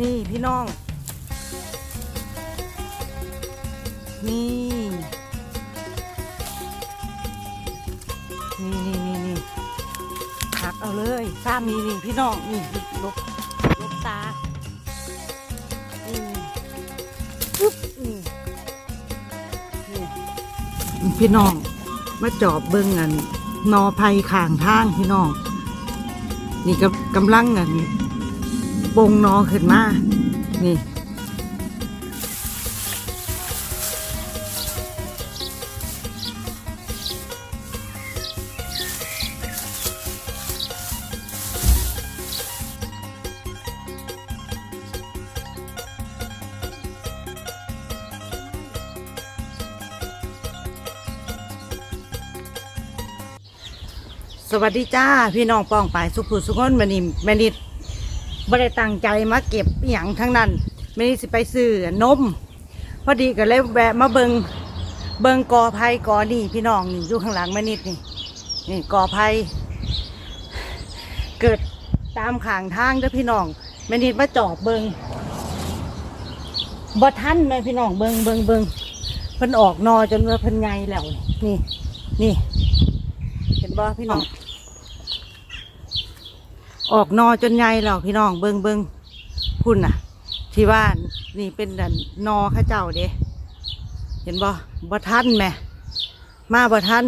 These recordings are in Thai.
นี่พี่น้อง นี่ นี่นี่นี่นี่หักเอาเลยซ้ำนี่นี่พี่น้อง นี่ลบลบตานี่ปึ๊บนี่พี่น้อง มาจอบเบิ้งอันนอไผ่ข้างทางพี่น้อง นี่ก็กำลังอัน ปงนอขึ้นมา นี่สวัสดีจ้า พี่น้องป้องปายสุขุสุขนมานี่แม่นิด บ่ได้ตั้งใจมาเก็บอหย่างทั้งนั้นแม่นิดสิไปซื้อนมพอดีก็เลยแวะมาเบิงเบิงกอไผ่กอนี่พี่น้องนี่อยู่ข้างหลังแม่นิดนี่นี่กอไผ่เกิดตามข้างทางเด้อพี่น้องแม่นิดมาจอบเบิงบ่ทันเลยพี่น้องเบิงเบิงเบิงเพิ่นออกนอจนว่าเพิ่นใหญ่แล้วนี่นี่เห็นบ่พี่น้อง ออกนอจนใหญ่แล้วพี่น้องเบิงเบิงพุ่นน่ะ ที่ว่านี่เป็นดันนอข้าเจ้าเด้เห็นบ่บ่ทันแม่มาบ่ทัน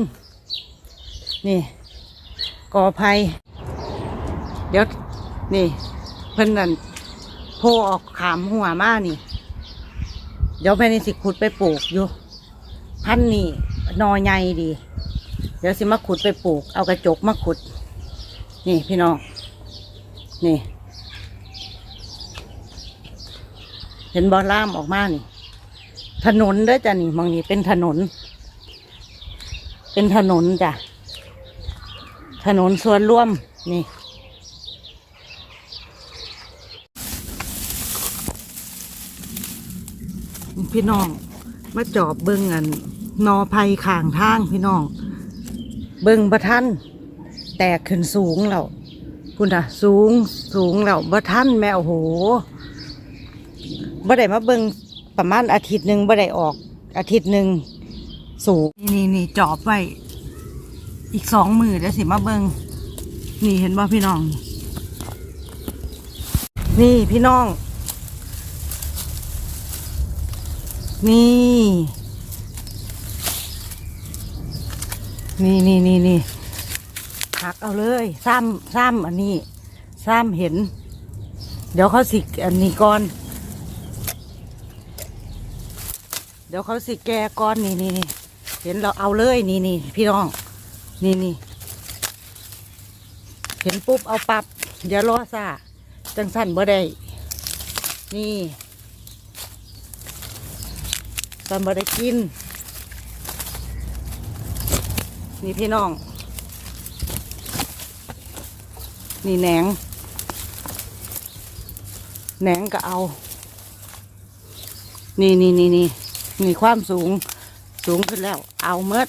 นี่กอไผ่เดี๋ยวนี่ เพิ่นนั่นโพออกขามหัวมานี่ เดี๋ยวแม่นี่สิขุดไปปลูกอยู่ พันนี่นอใหญ่ดี เดี๋ยวสิมาขุดไปปลูก เอากระจกมาขุด นี่พี่น้อง นี่ เห็นบอล่ามออกมานี่ ถนนเด้อจ้ะนี่มองนี่เป็นถนน เป็นถนนจ้ะ ถนนส่วนร่วมนี่พี่น้อง มาจอบเบิ้งอันนอไผ่ข้างทางพี่น้อง เบิ้งบะทันแตกขึ้นสูงแล้ว คุณอะสูงสูงแล้วบะทันแม่โอ้โหบ่ได้มาเบิงประมาณอาทิตย์หนึ่งบ่ได้ออก อาทิตย์หนึ่งสูงนี่นี่จอบไว้ อีกสองมือแล้วสิมาเบิงนี่เห็นบ่พี่น้อง นี่พี่น้อง นี่ นี่นี่นี่นี่ หักเอาเลยซ้ำซ้ำอันนี้ซ้ำเห็น เดี๋ยวเขาสิอันนี้ก่อน เดี๋ยวเขาสิแกก่อนนี่นี่เห็นเราเอาเลยนี่นี่พี่น้อง นี่นี่เห็นปุ๊บเอาปับอย่ารอซาจังสั้นบ่ได้นี่สันบ่ได้กิน นี่พี่น้อง นี่แหนงแหนงก็เอา นี่นี่นี่นี่นี่ความสูงสูงขึ้นแล้ว เอาเมด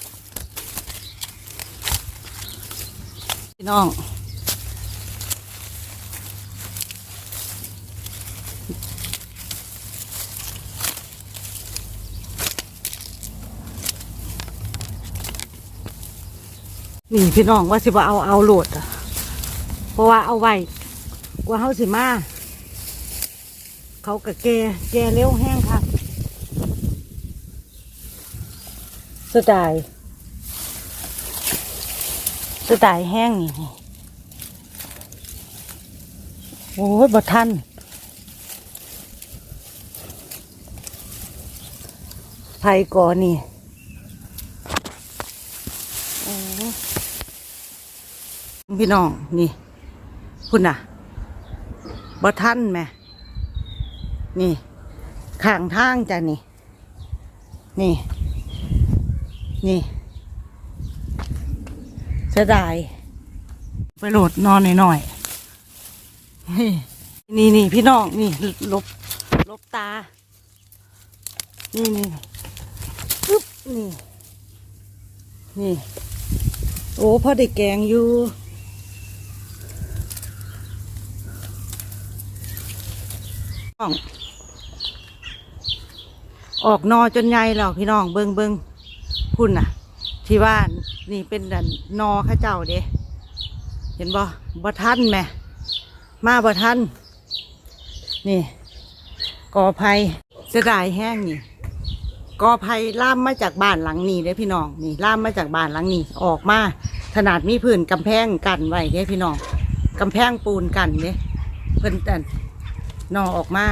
พี่น้อง นี่พี่น้องว่าสิว่าเอาเอาโหลดอะ เพราะว่าเอาไว้กว่าเขาสิมาเขากะแกแกเร็วแห้งค่ะสไตล์สไตล์แห้งนี่โอ้ยบ่ทันไผ่ก่อนนี่พี่น้องนี่ คุณน่ะบ่ท่านแม่นี่ข้างทางจ้ะนี่ นี่ นี่เสียดายไปโหลดนอนหน่อยๆนี่นี่พี่น้องนี่ลบลบตา นี่นี่ปึ๊บนี่ นี่ โอ้พ่อได้แกงอยู่ องออกนอจนใหญ่แล้วพี่น้องเบิงเบิงพุ่นน่ะ ที่ว่านี่เป็นดันนอข้าเจ้าเด้เห็นบ่บ่ทันแหม่มาบ่ทันนี่กอไผ่เสียดายแห้งนี่กอไผ่ล่ามมาจากบ้านหลังนี้เด้พี่น้องนี่ล่ามมาจากบ้านหลังนี้ออกมาขนาดมีพื้นกำแพงกันไว้เด้พี่น้องกำแพงปูนกันเด้เพิ่นแต่ นอออกมา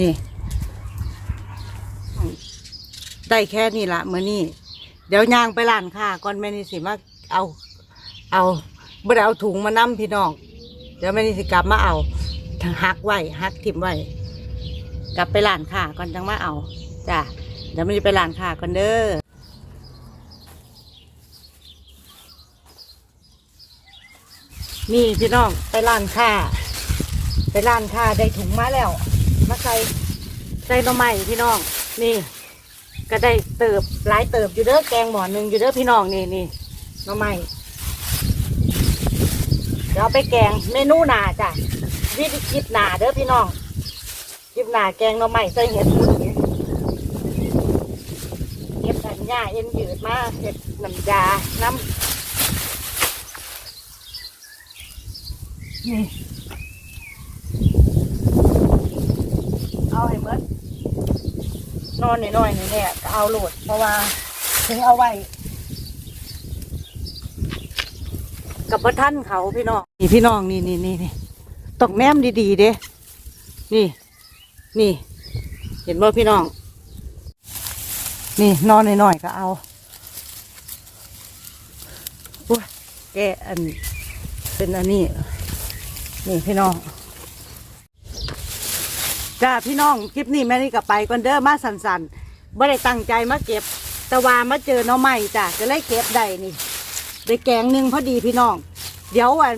นี่ ได้แค่นี้ละเมื่อนี้เดี๋ยวยางไปร้านค้าก่อนแม่นี่สิมาเอา เอาบ่ได้เอาถุงมานํพี่น้องเดี๋ยวแม่นี่สิกลับมาเอาหักไว้หักทิมไว้กลับไปร้านค้าก่อนจังมาเอาจ้ะเดี๋ยวแม่นี่ไปร้านค้าก่อนเด้อนี่พี่น้องไปร้านค้า ไปร้านค้าได้ถุงมาแล้ว มาใส่ใส่หน่อไม้พี่น้อง นี่ ก็ได้เติบหลายเติบอยู่เด้อแกงหมอหนึ่งอยู่เด้อพี่น้องนี่นี่หน่อไม้เดี๋ยวไปแกงเมนูหนาจ้ะวิธีคิดหนาเด้อพี่น้องคิดหนาแกงหน่อไม้ใส่เห็ดหมูเห็ดอันหญ้าเอ็นยืดมาเห็ดน้ำยาน้ำนี่ เอาให้หมดนอนหน่อยๆนี่แหละก็เอาโหลด เพราะว่าถึงเอาไว้กับพระท่านเขาพี่น้องนี่พี่น้องนี่นี่นี่นี่ตกแนมดีๆเด้นี่ นี่ เห็นบ่พี่น้อง นี่นอนหน่อยๆก็เอาอุ้ยแกอันเป็นอันนี้นี่พี่น้อง จ้าพี่น้องคลิปนี้แม่นี่ก็ไปก่อนเด้อมาสันสันๆบ่ได้ตั้งใจมาเก็บแต่ว่ามาเจอน้องใหม่จ้ะก็เลยเก็บได้นี่ได้แกงหนึ่งพอดีพี่น้อง เดี๋ยววัน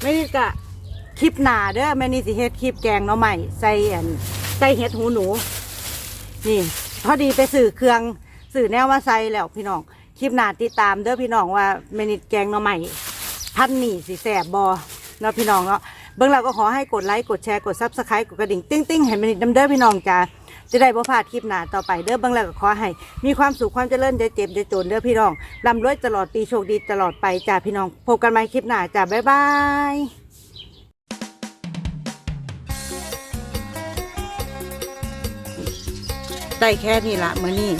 แม่นี่ก็คลิปหนาเด้อแม่นี่สิเฮ็ดคลิปแกงน้องใหม่ใส่อันใส่เห็ดหูหนู นี่ พอดีไปสื่อเครื่องสื่อแนวมาใส่แล้วพี่น้องคลิปหนาติดตามเด้อพี่น้องว่าแม่นี่แกงน้องใหม่พันนี่สิแสบบอเนาะพี่น้องเนาะ เบื้องเราก็ขอให้กดไลค์กดแชร์กดซับสไครต์กดกระดิ่งติ้งติ้งให้มันดำเด้อพี่น้องจ้าจะได้บ่พลาดคลิปหน้าต่อไปเด้อเบื้องเราก็ขอให้มีความสุขความเจริญจะเจ็บจะจนเด้อพี่น้องร่ำรวยตลอดปีโชคดีตลอดไปจ้าพี่น้องพบกันใหม่คลิปหน้าจ้าบ๊ายบายได้แค่นี้ละเมื้อนี้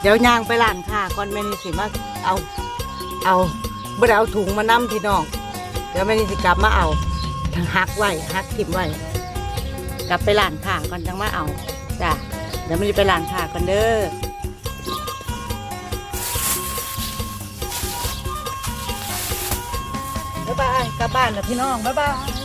เดี๋ยวยางไปร้านค้าก่อนแม่นี่สิมาเอา เอาบ่ได้เอาถุงมานํพี่น้อง เดี๋ยวแม่นี่สิกลับมาเอา หักไว้หักทิมไว้ กลับไปล้านค้าก่อนจังมาเอาจ้ะเดี๋ยวม่นี่ไปล้านค้าก่อนเด้อบ๊ายบายกลับบ้านแล้วพี่น้องบ๊ายบาย